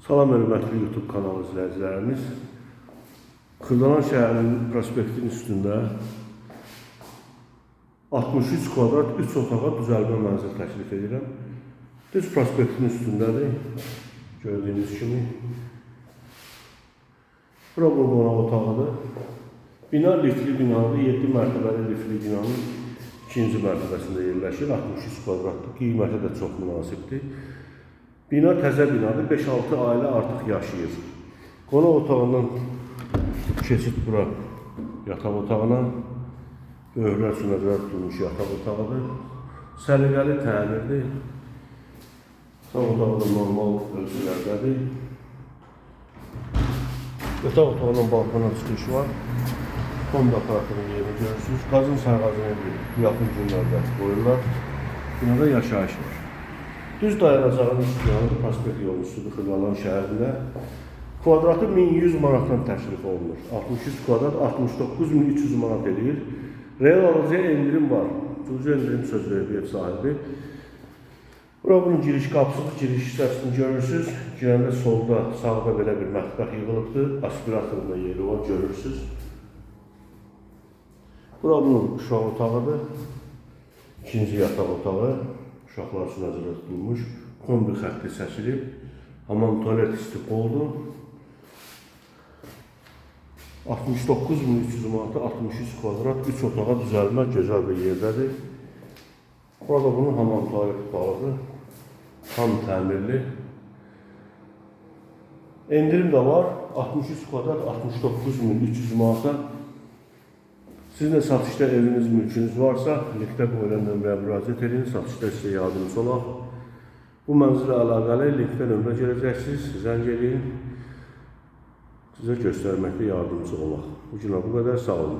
Salam hörmətli YouTube kanalı izləyicilərimiz. Xırdalan şəhərinin prospektinin üstündə 63 kvadrat 3 otağa düzəlmə mənzil təklif edirəm. Düz prospektin üstündədir. Gördüyünüz kimi. Bura bu qonaq otağıdır. Bina liftli binadır. 7 mərtəbəli liftli binanın ikinci mərtəbəsində yerləşir. 63 kvadratdır. Qiyməti də çox münasibdir. Bina təzə binadır. 5-6 ailə artıq yaşayır. Qonaq otağından keçid bura yataq otağına. Üçün nəzərdə tutulmuş yataq otağıdır. Səliqəli təmirdir. Yataq otağı da normal ölçülərdədir. Yataq otağının balkona çıxışı var. Kombi aparatının yerini görürsünüz. Qazın sayğacını yaxın günlərdə qoyurlar. Binada yaşayış var. Düz dayanacağınız binanın prospekt yolu üstüdür Xırdalan şəhərində. Kvadratı 1100 manatdan təklif olunur. 63 kvadrat 69300 manat eləyir. Real alıcıya endirim var. Cüzi endirim söz verdi ev sahibi. Bura bunun giriş qapısıdır. Giriş hissəsini görürsünüz. Girəndə solda, sağda belə bir mətbəx yığılıbdır. Aspiratorun da yeri var, görürsünüz. Bura bunun uşaq otağıdır. İkinci yataq otağı. Uşaqlar üçün nəzərdə tutulmuş. Kombi xətti seçilib. Hamam tualet istiq oldu. 69.300 manata 63 kvadrat 3 otağa düzəlmə gözəl bir yerdədir. Burada bunun hamam tualet balığı. Tam təmirli. Endirim də var. 63 kvadrat 69.300 manata. Sizin də satışda eviniz, mülkünüz varsa, linkdə qoyulan nömrəyə müraciət edin, satışda sizə yardımcı olaq. Bu mənzilə əlaqəli linkdə nömrə görəcəksiniz, zəng edin. Sizə göstərməkdə yardımcı olaq. Bu günə bu qədər, sağ olun.